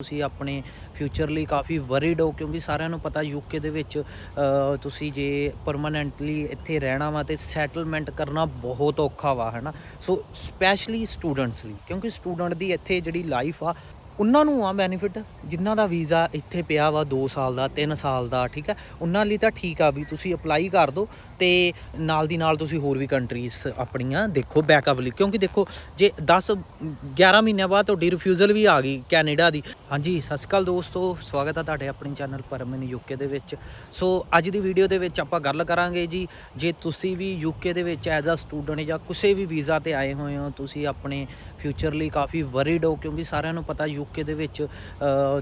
ਤੁਸੀਂ ਆਪਣੇ ਫਿਊਚਰ ਲਈ ਕਾਫੀ ਵਰੀਡ ਹੋ, ਕਿਉਂਕਿ ਸਾਰਿਆਂ ਨੂੰ ਪਤਾ ਯੂਕੇ ਦੇ ਵਿੱਚ ਤੁਸੀਂ ਜੇ ਪਰਮਾਨੈਂਟਲੀ ਇੱਥੇ ਰਹਿਣਾ ਵਾ ਤੇ ਸੈਟਲਮੈਂਟ ਕਰਨਾ ਬਹੁਤ ਔਖਾ ਵਾ ਹੈ ਨਾ ਸੋ ਸਪੈਸ਼ਲੀ ਸਟੂਡੈਂਟਸ ਲਈ, ਕਿਉਂਕਿ ਸਟੂਡੈਂਟ ਦੀ ਇੱਥੇ ਜਿਹੜੀ ਲਾਈਫ ਆ, ਉਹਨਾਂ ਨੂੰ ਆ ਬੈਨੀਫਿਟ ਜਿਨ੍ਹਾਂ ਦਾ ਵੀਜ਼ਾ ਇੱਥੇ ਪਿਆ ਵਾ 2 ਸਾਲ ਦਾ 3 ਸਾਲ ਦਾ, ਠੀਕ ਹੈ? ਉਹਨਾਂ ਲਈ ਤਾਂ ਠੀਕ ਆ ਵੀ ਤੁਸੀਂ ਅਪਲਾਈ ਕਰ ਦਿਓ ਤੇ ਨਾਲ ਦੀ ਨਾਲ ਤੁਸੀਂ ਹੋਰ ਵੀ ਕੰਟਰੀਜ਼ ਆਪਣੀਆਂ ਦੇਖੋ ਬੈਕਅਪ ਲਈ। ਕਿਉਂਕਿ ਦੇਖੋ, ਜੇ 10 11 ਮਹੀਨਿਆਂ ਬਾਅਦ ਤੁਹਾਡੀ ਰਿਫਿਊਜ਼ਲ ਵੀ ਆ ਗਈ ਕੈਨੇਡਾ ਦੀ। ਹਾਂਜੀ, ਸਤਿ ਸ਼੍ਰੀ ਅਕਾਲ ਦੋਸਤੋ, ਸਵਾਗਤ ਹੈ ਤੁਹਾਡੇ ਆਪਣੇ ਚੈਨਲ ਪਰਮਨ ਯੂਕੇ ਦੇ ਵਿੱਚ। ਸੋ, ਅੱਜ ਦੀ ਵੀਡੀਓ ਦੇ ਵਿੱਚ ਆਪਾਂ ਗੱਲ ਕਰਾਂਗੇ ਜੀ, ਜੇ ਤੁਸੀਂ ਵੀ ਯੂਕੇ ਦੇ ਵਿੱਚ ਐਜ਼ ਅ ਸਟੂਡੈਂਟ ਜਾਂ ਕਿਸੇ ਵੀ ਵੀਜ਼ਾ ਤੇ ਆਏ ਹੋਏ ਹੋ, ਤੁਸੀਂ ਆਪਣੇ ਫਿਊਚਰ ਲਈ ਕਾਫੀ ਵਰੀਡ ਹੋ, ਕਿਉਂਕਿ ਸਾਰਿਆਂ ਨੂੰ ਪਤਾ ਯੂਕੇ ਦੇ ਵਿੱਚ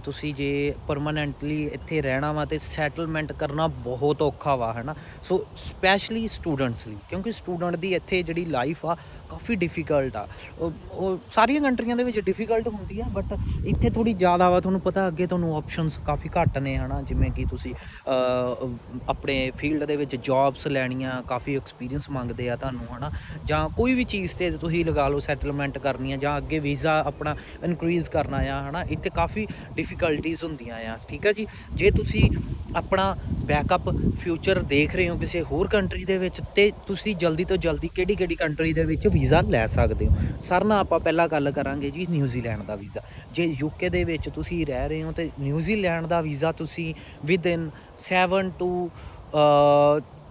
ਤੁਸੀਂ ਜੇ ਪਰਮਾਨੈਂਟਲੀ ਇੱਥੇ ਰਹਿਣਾ ਵਾ ਤੇ ਸੈਟਲਮੈਂਟ ਕਰਨਾ ਬਹੁਤ ਔਖਾ ਵਾ ਹੈ ਨਾ ਸੋ ਸਪੈਸ਼ਲੀ ਸਟੂਡੈਂਟਸ ਲਈ ਕਿਉਂਕਿ ਸਟੂਡੈਂਟ ਦੀ ਇੱਥੇ ਜਿਹੜੀ ਲਾਈਫ ਆ ਕਾਫੀ ਡਿਫਿਕਲਟ ਆ। ਉਹ ਸਾਰੀਆਂ ਕੰਟਰੀਆਂ ਦੇ ਵਿੱਚ ਡਿਫਿਕਲਟ ਹੁੰਦੀ ਆ ਬਟ ਇੱਥੇ ਥੋੜੀ ਜ਼ਿਆਦਾ ਵਾ, ਤੁਹਾਨੂੰ ਪਤਾ ਅੱਗੇ ਤੁਹਾਨੂੰ ਆਪਸ਼ਨਸ ਕਾਫੀ ਘੱਟ ਨੇ, ਹਨਾ? ਜਿਵੇਂ ਕਿ ਤੁਸੀਂ ਆਪਣੇ ਫੀਲਡ ਦੇ ਵਿੱਚ ਜੌਬਸ ਲੈਣੀਆਂ, ਕਾਫੀ ਐਕਸਪੀਰੀਅੰਸ ਮੰਗਦੇ ਆ ਤੁਹਾਨੂੰ, ਹਨਾ? ਜਾਂ ਕੋਈ ਵੀ ਚੀਜ਼ ਤੇ ਤੁਸੀਂ ਲਗਾ ਲਓ ਸੈਟਲਮੈਂਟ ਕਰਨੀ ਆ ਜਾਂ ਅੱਗੇ ਵੀਜ਼ਾ ਆਪਣਾ ਇਨਕਰੀਜ਼ ਕਰਨਾ ਆ, ਹਨਾ? ਇੱਥੇ ਕਾਫੀ ਡਿਫਿਕਲਟੀਜ਼ ਹੁੰਦੀਆਂ ਆ, ਠੀਕ ਆ ਜੀ? ਜੇ ਤੁਸੀਂ ਆਪਣਾ ਬੈਕਅਪ ਫਿਊਚਰ ਦੇਖ ਰਹੇ ਹੋ ਕਿਸੇ ਹੋਰ ਕੰਟਰੀ ਦੇ ਵਿੱਚ, ਤੇ ਤੁਸੀਂ ਜਲਦੀ ਤੋਂ ਜਲਦੀ ਕਿਹੜੀ ਕਿਹੜੀ ਕੰਟਰੀ ਦੇ ਵਿੱਚ ਵੀਜ਼ਾ ਲੈ ਸਕਦੇ ਹੋ। ਸਰ ਨਾਲ ਆਪਾਂ ਪਹਿਲਾਂ ਗੱਲ ਕਰਾਂਗੇ ਜੀ ਨਿਊਜ਼ੀਲੈਂਡ ਦਾ ਵੀਜ਼ਾ। ਜੇ ਯੂਕੇ ਦੇ ਵਿੱਚ ਤੁਸੀਂ ਰਹਿ ਰਹੇ ਹੋ ਤੇ ਨਿਊਜ਼ੀਲੈਂਡ ਦਾ ਵੀਜ਼ਾ ਤੁਸੀਂ ਵਿਦ ਇਨ 7 ਟੂ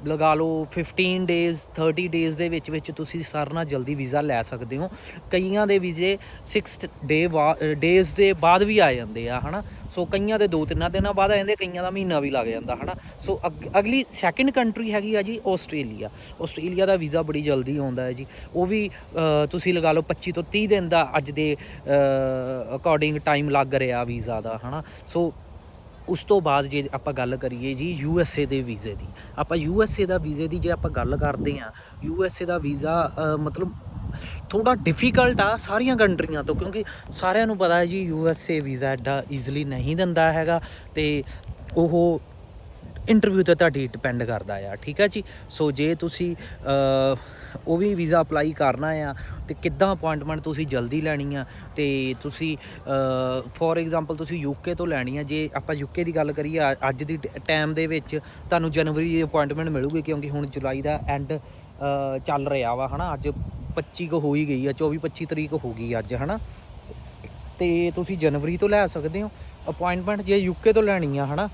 ਲਗਾ ਲਓ 15 ਡੇਜ਼ 30 ਡੇਜ਼ ਦੇ ਵਿੱਚ ਵਿੱਚ ਤੁਸੀਂ ਸਰ ਨਾਲ ਜਲਦੀ ਵੀਜ਼ਾ ਲੈ ਸਕਦੇ ਹੋ। ਕਈਆਂ ਦੇ ਵੀਜ਼ੇ 6 ਡੇ ਡੇਜ਼ ਦੇ ਬਾਅਦ ਵੀ ਆ ਜਾਂਦੇ ਆ, ਹਨਾ? ਸੋ ਕਈਆਂ ਦੇ ਦੋ ਤਿੰਨਾਂ ਦਿਨਾਂ ਬਾਅਦ ਆ ਜਾਂਦੇ, ਕਈਆਂ ਦਾ ਮਹੀਨਾ ਵੀ ਲੱਗ ਜਾਂਦਾ, ਹਨਾ? ਸੋ ਅਗ- ਅਗਲੀ ਸੈਕਿੰਡ ਕੰਟਰੀ ਹੈਗੀ ਆ ਜੀ, ਆਸਟ੍ਰੇਲੀਆ। ਆਸਟ੍ਰੇਲੀਆ ਦਾ ਵੀਜ਼ਾ ਬੜੀ ਜਲਦੀ ਆਉਂਦਾ ਹੈ ਜੀ। ਉਹ ਵੀ ਤੁਸੀਂ ਲਗਾ ਲਓ 25 ਤੋਂ 30 ਦਿਨ ਦਾ ਅੱਜ ਦੇ ਅਕੋਰਡਿੰਗ ਟਾਈਮ ਲੱਗ ਰਿਹਾ ਵੀਜ਼ਾ ਦਾ, ਹਨਾ? ਸੋ ਉਸ ਤੋਂ ਬਾਅਦ ਜੇ ਆਪਾਂ ਗੱਲ ਕਰੀਏ ਜੀ ਯੂ ਐਸ ਏ ਦੇ ਵੀਜ਼ੇ ਦੀ। ਆਪਾਂ ਯੂ ਐਸ ਏ ਦਾ ਵੀਜ਼ੇ ਦੀ ਜੇ ਆਪਾਂ ਗੱਲ ਕਰਦੇ ਆ ਯੂ ਐਸ ਏ ਦਾ ਵੀਜ਼ਾ ਮਤਲਬ ਥੋੜਾ ਡਿਫਿਕਲਟ ਆ ਸਾਰੀਆਂ ਕੰਟਰੀਆਂ ਤੋਂ, ਕਿਉਂਕਿ ਸਾਰਿਆਂ ਨੂੰ ਪਤਾ ਹੈ ਜੀ ਯੂ ਐਸ ਏ ਵੀਜ਼ਾ ਐਡਾ ਈਜ਼ੀਲੀ ਨਹੀਂ ਦਿੰਦਾ ਹੈਗਾ ਤੇ ਉਹ ਇੰਟਰਵਿਊ ਤੇ ਤੁਹਾਡੀ ਡਿਪੈਂਡ ਕਰਦਾ ਆ, ਠੀਕ ਹੈ ਜੀ? ਸੋ ਜੇ ਤੁਸੀਂ ਉਹ ਵੀ ਵੀਜ਼ਾ ਅਪਲਾਈ ਕਰਨਾ ਆ ਤੇ ਕਿੱਦਾਂ ਅਪਾਇੰਟਮੈਂਟ ਤੁਸੀਂ ਜਲਦੀ ਲੈਣੀ ਆ ਤੇ ਤੁਸੀਂ ਫੋਰ ਐਗਜ਼ਾਮਪਲ ਤੁਸੀਂ ਯੂਕੇ ਤੋਂ ਲੈਣੀ ਆ, ਜੇ ਆਪਾਂ ਯੂਕੇ ਦੀ ਗੱਲ ਕਰੀਏ ਅੱਜ ਦੀ ਟਾਈਮ ਦੇ ਵਿੱਚ ਤੁਹਾਨੂੰ ਜਨਵਰੀ ਦੀ ਅਪਾਇੰਟਮੈਂਟ ਮਿਲੂਗੀ ਕਿਉਂਕਿ ਹੁਣ ਜੁਲਾਈ ਦਾ ਐਂਡ ਚੱਲ ਰਿਹਾ ਵਾ, ਹਨਾ? ਅੱਜ 25 ਕੋ ਹੋ ਹੀ ਗਈ ਆ 24 25 ਤਰੀਕ ਹੋ ਗਈ ਅੱਜ, ਹਨਾ? ਤੇ ਤੁਸੀਂ ਜਨਵਰੀ ਤੋਂ ਲੈ ਸਕਦੇ ਹੋ। ਅਪਾਇੰਟਮੈਂਟ ਜੇ ਯੂਕੇ ਤੋਂ ਲੈਣੀ ਆ, ਹਨਾ?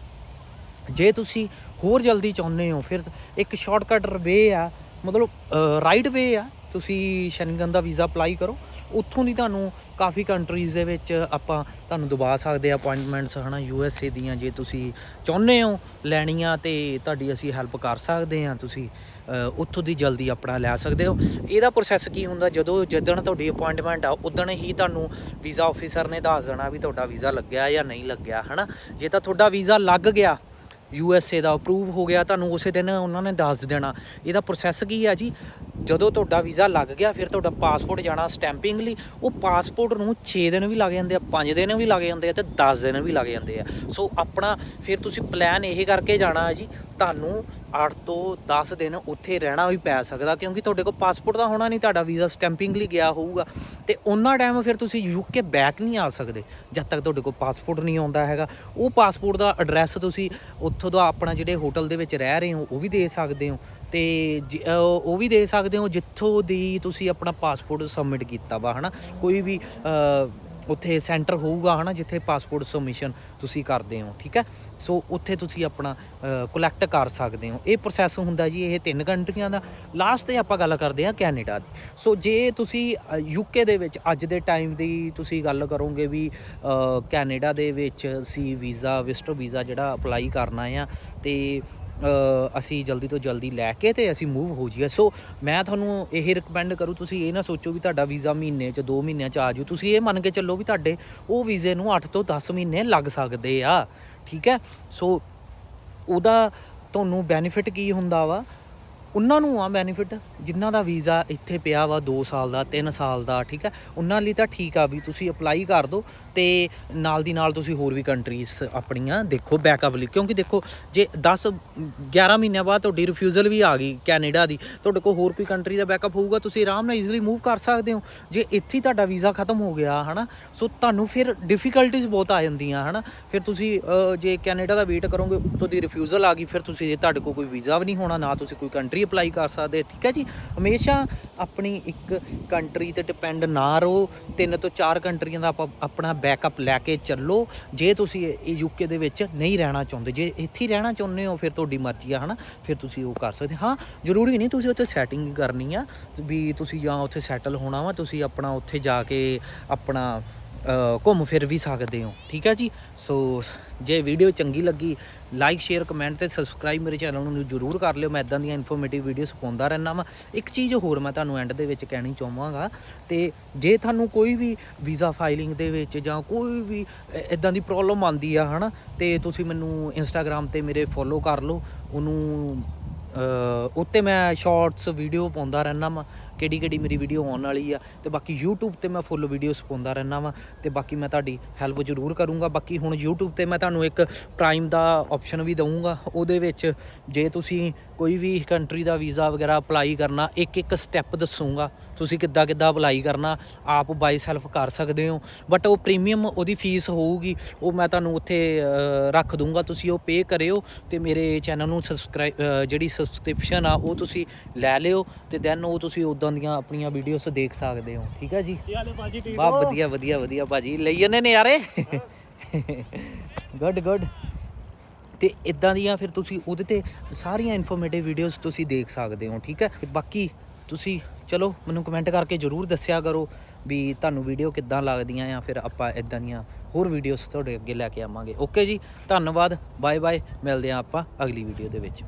ਜੇ ਤੁਸੀਂ ਹੋਰ ਜਲਦੀ ਚਾਹੁੰਦੇ ਹੋ, ਫਿਰ ਇੱਕ ਸ਼ਾਰਟਕਟ ਵੇ ਆ, ਮਤਲਬ ਰਾਈਟ ਵੇ ਆ, ਤੁਸੀਂ ਸ਼ੈਨਗਨ ਦਾ ਵੀਜ਼ਾ ਅਪਲਾਈ ਕਰੋ। ਉੱਥੋਂ ਦੀ ਤੁਹਾਨੂੰ ਕਾਫੀ ਕੰਟਰੀਜ਼ ਦੇ ਵਿੱਚ ਆਪਾਂ ਤੁਹਾਨੂੰ ਦਬਾ ਸਕਦੇ ਆ ਅਪਾਇੰਟਮੈਂਟਸ ਹਨਾ ਯੂ ਐਸ ਏ ਦੀਆਂ ਜੇ ਤੁਸੀਂ ਚਾਹੁੰਦੇ ਹੋ ਲੈਣੀਆਂ ਤੇ ਤੁਹਾਡੀ ਅਸੀਂ ਹੈਲਪ ਕਰ ਸਕਦੇ ਆ ਤੁਸੀਂ ਉੱਥੋਂ ਦੀ ਜਲਦੀ ਆਪਣਾ ਲੈ ਸਕਦੇ ਹੋ। ਇਹਦਾ ਪ੍ਰੋਸੈਸ ਕੀ ਹੁੰਦਾ, ਜਦੋਂ ਜਿੱਦਣ ਤੁਹਾਡੀ ਅਪਾਇੰਟਮੈਂਟ ਆ, ਉਦਣ ਹੀ ਤੁਹਾਨੂੰ ਵੀਜ਼ਾ ਆਫੀਸਰ ਨੇ ਦੱਸ ਦੇਣਾ ਵੀ ਤੁਹਾਡਾ ਵੀਜ਼ਾ ਲੱਗਿਆ ਜਾਂ ਨਹੀਂ ਲੱਗਿਆ, ਹਨਾ। ਜੇ ਤਾਂ ਤੁਹਾਡਾ ਵੀਜ਼ਾ ਲੱਗ ਗਿਆ ਯੂ ਐਸ ਏ ਦਾ ਅਪਰੂਵ ਹੋ ਗਿਆ, ਤੁਹਾਨੂੰ ਉਸੇ ਦਿਨ ਉਹਨਾਂ ਨੇ ਦੱਸ ਦੇਣਾ। ਇਹਦਾ ਪ੍ਰੋਸੈਸ ਕੀ ਆ ਜੀ? ਜਦੋਂ ਤੁਹਾਡਾ ਵੀਜ਼ਾ ਲੱਗ ਗਿਆ, ਫਿਰ ਤੁਹਾਡਾ ਪਾਸਪੋਰਟ ਜਾਣਾ ਸਟੈਂਪਿੰਗ ਲਈ। ਉਹ ਪਾਸਪੋਰਟ ਨੂੰ 6 ਦਿਨ ਵੀ ਲੱਗ ਜਾਂਦੇ ਆ 5 ਦਿਨ ਵੀ ਲੱਗ ਜਾਂਦੇ ਆ ਤੇ 10 ਦਿਨ ਵੀ ਲੱਗ ਜਾਂਦੇ ਆ। ਸੋ ਆਪਣਾ ਫਿਰ ਤੁਸੀਂ ਪਲਾਨ ਇਹ ਕਰਕੇ ਜਾਣਾ ਹੈ ਜੀ, ਤੁਹਾਨੂੰ 8 ਤੋਂ 10 ਦਿਨ ਉੱਥੇ ਰਹਿਣਾ ਵੀ ਪੈ ਸਕਦਾ, ਕਿਉਂਕਿ ਤੁਹਾਡੇ ਕੋਲ ਪਾਸਪੋਰਟ ਤਾਂ ਹੋਣਾ ਨਹੀਂ, ਤੁਹਾਡਾ ਵੀਜ਼ਾ ਸਟੈਂਪਿੰਗ ਲਈ ਗਿਆ ਹੋਊਗਾ। ਤੇ ਉਹਨਾਂ ਟਾਈਮ ਫਿਰ ਤੁਸੀਂ ਯੂਕੇ ਬੈਕ ਨਹੀਂ ਆ ਸਕਦੇ, ਜਦ ਤੱਕ ਤੁਹਾਡੇ ਕੋਲ ਪਾਸਪੋਰਟ ਨਹੀਂ ਆਉਂਦਾ ਹੈਗਾ। ਉਹ ਪਾਸਪੋਰਟ ਦਾ ਐਡਰੈਸ ਤੁਸੀਂ ਉੱਥੋਂ ਦਾ ਆਪਣਾ ਜਿਹੜੇ ਹੋਟਲ ਦੇ ਵਿੱਚ ਰਹਿ ਰਹੇ ਹੋ, ਉਹ ਵੀ ਦੇ ਸਕਦੇ ਹੋ। ਤੇ ਜ- ਉਹ ਵੀ ਦੇ ਸਕਦੇ ਹੋ, ਜਿੱਥੋਂ ਦੀ ਤੁਸੀਂ ਆਪਣਾ ਪਾਸਪੋਰਟ ਸਬਮਿਟ ਕੀਤਾ ਵਾ, ਹਨਾ? ਕੋਈ ਵੀ ਉੱਥੇ ਸੈਂਟਰ ਹੋਊਗਾ, ਹਨਾ, ਜਿੱਥੇ ਪਾਸਪੋਰਟ ਸਬਮਿਸ਼ਨ ਤੁਸੀਂ ਕਰਦੇ ਹੋ, ਠੀਕ ਹੈ? ਸੋ ਉੱਥੇ ਤੁਸੀਂ ਆਪਣਾ ਕਲੈਕਟ ਕਰ ਸਕਦੇ ਹੋ। ਇਹ ਪ੍ਰੋਸੈਸ ਹੁੰਦਾ ਜੀ ਇਹ ਤਿੰਨ ਕੰਟਰੀਆਂ ਦਾ। ਲਾਸਟ ਤੇ ਆਪਾਂ ਗੱਲ ਕਰਦੇ ਹਾਂ ਕੈਨੇਡਾ ਦੀ। ਸੋ ਜੇ ਤੁਸੀਂ ਯੂਕੇ ਦੇ ਵਿੱਚ ਅੱਜ ਦੇ ਟਾਈਮ ਦੀ ਤੁਸੀਂ ਗੱਲ ਕਰੋਗੇ ਵੀ ਕੈਨੇਡਾ ਦੇ ਵਿੱਚ ਅਸੀਂ ਵੀਜ਼ਾ ਵਿਜ਼ਟਰ ਵੀਜ਼ਾ ਜਿਹੜਾ ਅਪਲਾਈ ਕਰਨਾ ਆ, ਤੇ ਅਸੀਂ ਜਲਦੀ ਤੋਂ ਜਲਦੀ ਲੈ ਕੇ ਤੇ ਅਸੀਂ ਮੂਵ ਹੋ ਜਾਈਏ। ਸੋ ਮੈਂ ਤੁਹਾਨੂੰ ਇਹ ਰਿਕਮੈਂਡ ਕਰੂ, ਤੁਸੀਂ ਇਹ ਨਾ ਸੋਚੋ ਵੀ ਤੁਹਾਡਾ ਵੀਜ਼ਾ ਮਹੀਨੇ 'ਚ 2 ਮਹੀਨਿਆਂ 'ਚ ਆ ਜਾਊ। ਤੁਸੀਂ ਇਹ ਮੰਨ ਕੇ ਚੱਲੋ ਵੀ ਤੁਹਾਡੇ ਉਹ ਵੀਜ਼ੇ ਨੂੰ 8 ਤੋਂ 10 ਮਹੀਨੇ ਲੱਗ ਸਕਦੇ ਆ। ਠੀਕ ਹੈ? ਸੋ ਉਹਦਾ ਤੁਹਾਨੂੰ ਬੈਨੀਫਿਟ ਕੀ ਹੁੰਦਾ ਵਾ? ਉਹਨਾਂ ਨੂੰ ਆ ਬੈਨੀਫਿਟ ਜਿਨ੍ਹਾਂ ਦਾ ਵੀਜ਼ਾ ਇੱਥੇ ਪਿਆ ਵਾ 2 ਸਾਲ ਦਾ 3 ਸਾਲ ਦਾ, ਠੀਕ ਹੈ? ਉਹਨਾਂ ਲਈ ਤਾਂ ਠੀਕ ਆ ਵੀ ਤੁਸੀਂ ਅਪਲਾਈ ਕਰ ਦਿਓ ਤੇ ਨਾਲ ਦੀ ਨਾਲ ਤੁਸੀਂ ਹੋਰ ਵੀ ਕੰਟਰੀਜ਼ ਆਪਣੀਆਂ ਦੇਖੋ ਬੈਕਅਪ ਲਈ। ਕਿਉਂਕਿ ਦੇਖੋ, ਜੇ 10 11 ਮਹੀਨਿਆਂ ਬਾਅਦ ਤੁਹਾਡੀ ਰਿਫਿਊਜ਼ਲ ਵੀ ਆ ਗਈ ਕੈਨੇਡਾ ਦੀ, ਤੁਹਾਡੇ ਕੋਲ ਹੋਰ ਕੋਈ ਕੰਟਰੀ ਦਾ ਬੈਕਅਪ ਹੋਊਗਾ, ਤੁਸੀਂ ਆਰਾਮ ਨਾਲ ਈਜ਼ੀਲੀ ਮੂਵ ਕਰ ਸਕਦੇ ਹੋ। ਜੇ ਇੱਥੇ ਹੀ ਤੁਹਾਡਾ ਵੀਜ਼ਾ ਖਤਮ ਹੋ ਗਿਆ, ਹਨਾ? ਸੋ ਤੁਹਾਨੂੰ ਫਿਰ ਡਿਫਿਕਲਟੀਜ਼ ਬਹੁਤ ਆ ਜਾਂਦੀਆਂ, ਹਨਾ? ਫਿਰ ਤੁਸੀਂ ਜੇ ਕੈਨੇਡਾ ਦਾ ਵੇਟ ਕਰੋਗੇ, ਉੱਤੋਂ ਦੀ ਰਿਫਿਊਜ਼ਲ ਆ ਗਈ, ਫਿਰ ਤੁਸੀਂ ਜੇ ਤੁਹਾਡੇ ਕੋਲ ਕੋਈ ਵੀਜ਼ਾ ਵੀ ਨਹੀਂ ਹੋਣਾ, ਨਾ ਤੁਸੀਂ ਕੋਈ ਕੰਟਰੀ ਅਪਲਾਈ ਕਰ ਸਕਦੇ ਠੀਕ ਹੈ ਜੀ? ਹਮੇਸ਼ਾ ਆਪਣੀ ਇੱਕ ਕੰਟਰੀ ਤੇ ਡਿਪੈਂਡ ਨਾ ਰਹੋ, ਤਿੰਨ ਤੋਂ ਚਾਰ ਕੰਟਰੀਆਂ ਦਾ ਆਪਾਂ ਆਪਣਾ ਬੈਕਅਪ ਲੈ ਕੇ ਚੱਲੋ। ਜੇ ਤੁਸੀਂ ਇਹ ਯੂਕੇ ਦੇ ਵਿੱਚ ਨਹੀਂ ਰਹਿਣਾ ਚਾਹੁੰਦੇ, ਜੇ ਇੱਥੇ ਹੀ ਰਹਿਣਾ ਚਾਹੁੰਦੇ ਹੋ, ਫਿਰ ਤੁਹਾਡੀ ਮਰਜ਼ੀ ਆ, ਹਨਾ? ਫਿਰ ਤੁਸੀਂ ਉਹ ਕਰ ਸਕਦੇ। ਹਾਂ, ਜ਼ਰੂਰੀ ਨਹੀਂ ਤੁਸੀਂ ਉੱਥੇ ਸੈਟਿੰਗ ਕਰਨੀ ਆ, ਵੀ ਤੁਸੀਂ ਜਾਂ ਉੱਥੇ ਸੈਟਲ ਹੋਣਾ ਵਾ, ਤੁਸੀਂ ਆਪਣਾ ਉੱਥੇ ਜਾ ਕੇ ਆਪਣਾ ਘੁੰਮ ਫਿਰ ਵੀ ਸਕਦੇ ਹੋ। ਠੀਕ ਹੈ ਜੀ? ਸੋ ਜੇ ਵੀਡੀਓ ਚੰਗੀ ਲੱਗੀ ਲਾਈਕ ਸ਼ੇਅਰ ਕਮੈਂਟ ਤੇ ਸਬਸਕ੍ਰਾਈਬ ਮੇਰੇ ਚੈਨਲ ਨੂੰ ਜ਼ਰੂਰ ਕਰ ਲਿਓ। ਮੈਂ ਇਦਾਂ ਦੀਆਂ ਇਨਫੋਰਮੇਟਿਵ ਵੀਡੀਓਸ ਪਾਉਂਦਾ ਰਹਿਣਾ ਵਾਂ। ਇੱਕ ਚੀਜ਼ ਹੋਰ ਮੈਂ ਤੁਹਾਨੂੰ ਐਂਡ ਦੇ ਵਿੱਚ ਕਹਿਣੀ ਚਾਹਾਂਗਾ ਤੇ ਜੇ ਤੁਹਾਨੂੰ ਕੋਈ ਵੀ ਵੀਜ਼ਾ ਫਾਈਲਿੰਗ ਦੇ ਵਿੱਚ ਜਾਂ ਕੋਈ ਵੀ ਇਦਾਂ ਦੀ ਪ੍ਰੋਬਲਮ ਆਂਦੀ ਆ ਹਨਾ ਤੇ ਤੁਸੀਂ ਮੈਨੂੰ ਇੰਸਟਾਗ੍ਰam ਤੇ ਮੇਰੇ ਫੋਲੋ ਕਰ ਲਓ। ਉਹਨੂੰ ਅ, ਉੱਤੇ ਮੈਂ ਸ਼ਾਰਟਸ ਵੀਡੀਓ ਪਾਉਂਦਾ ਰਹਿਣਾ ਵਾਂ। ਕਿਹੜੀ ਕਿਹੜੀ ਮੇਰੀ ਵੀਡੀਓ ਆਉਣ ਵਾਲੀ ਆ ਤੇ ਬਾਕੀ YouTube ਤੇ ਮੈਂ ਫੁੱਲ ਵੀਡੀਓਸ ਪਾਉਂਦਾ ਰਹਿਣਾ ਵਾਂ ਤੇ ਬਾਕੀ ਮੈਂ ਤੁਹਾਡੀ ਹੈਲਪ ਜ਼ਰੂਰ ਕਰੂੰਗਾ। ਬਾਕੀ ਹੁਣ YouTube ਤੇ ਮੈਂ ਤੁਹਾਨੂੰ ਇੱਕ ਪ੍ਰਾਈਮ ਦਾ ਆਪਸ਼ਨ ਵੀ ਦਊਂਗਾ। ਉਹਦੇ ਵਿੱਚ ਜੇ ਤੁਸੀਂ ਕੋਈ ਵੀ ਕੰਟਰੀ ਦਾ ਵੀਜ਼ਾ ਵਗੈਰਾ ਅਪਲਾਈ ਕਰਨਾ ਇੱਕ ਇੱਕ ਸਟੈਪ ਦੱਸੂਗਾ। ਤੁਸੀਂ ਕਿੱਦਾਂ ਕਿੱਦਾਂ ਅਪਲਾਈ ਕਰਨਾ ਆਪ ਬਾਈ ਸੈਲਫ ਕਰ ਸਕਦੇ ਹੋ। ਬਟ ਉਹ ਪ੍ਰੀਮੀਅਮ ਉਹਦੀ ਫੀਸ ਹੋਊਗੀ ਉਹ ਮੈਂ ਤੁਹਾਨੂੰ ਉੱਥੇ ਰੱਖ ਦੂੰਗਾ। ਤੁਸੀਂ ਉਹ ਪੇ ਕਰਿਓ ਤੇ ਮੇਰੇ ਚੈਨਲ ਨੂੰ ਸਬਸਕ੍ਰਾਈਬ ਜਿਹੜੀ ਸਬਸਕ੍ਰਿਪਸ਼ਨ ਆ ਉਹ ਤੁਸੀਂ ਲੈ ਲਿਓ ਤੇ ਦੈਨ ਉਹ ਤੁਸੀਂ ਉਦਾਂ ਦੀਆਂ ਆਪਣੀਆਂ ਵੀਡੀਓਜ਼ ਦੇਖ ਸਕਦੇ ਹੋ। ਠੀਕ ਹੈ ਜੀ? ਕੀ ਹਾਲ ਹੈ ਭਾਜੀ ਠੀਕ ਬਾ ਹੋ? ਵਧੀਆ ਵਧੀਆ ਵਧੀਆ ਭਾਜੀ। ਲਈ ਜਾਂਦੇ ਨੇ ਯਾਰੇ ਗੁੱਡ ਗੁੱਡ ਤੇ ਇਦਾਂ ਦੀਆਂ ਫਿਰ ਤੁਸੀਂ ਉਹਦੇ ਤੇ ਸਾਰੀਆਂ ਇਨਫੋਰਮੇਟਿਵ ਵੀਡੀਓਜ਼ ਤੁਸੀਂ ਦੇਖ ਸਕਦੇ ਹੋ ਠੀਕ ਹੈ ਬਾਕੀ ਤੁਸੀਂ ਚਲੋ, ਮੈਨੂੰ ਕਮੈਂਟ ਕਰਕੇ ਜਰੂਰ ਦੱਸਿਆ ਕਰੋ ਵੀ ਤੁਹਾਨੂੰ ਵੀਡੀਓ ਕਿੱਦਾਂ ਲੱਗਦੀਆਂ ਆ, ਫਿਰ ਆਪਾਂ ਇਦਾਂ ਦੀਆਂ ਹੋਰ ਵੀਡੀਓਜ਼ ਤੁਹਾਡੇ ਅੱਗੇ ਲੈ ਕੇ ਆਵਾਂਗੇ। ਓਕੇ ਜੀ, ਧੰਨਵਾਦ ਬਾਏ ਬਾਏ ਮਿਲਦੇ ਆ ਆਪਾਂ ਅਗਲੀ ਵੀਡੀਓ ਦੇ ਵਿੱਚ।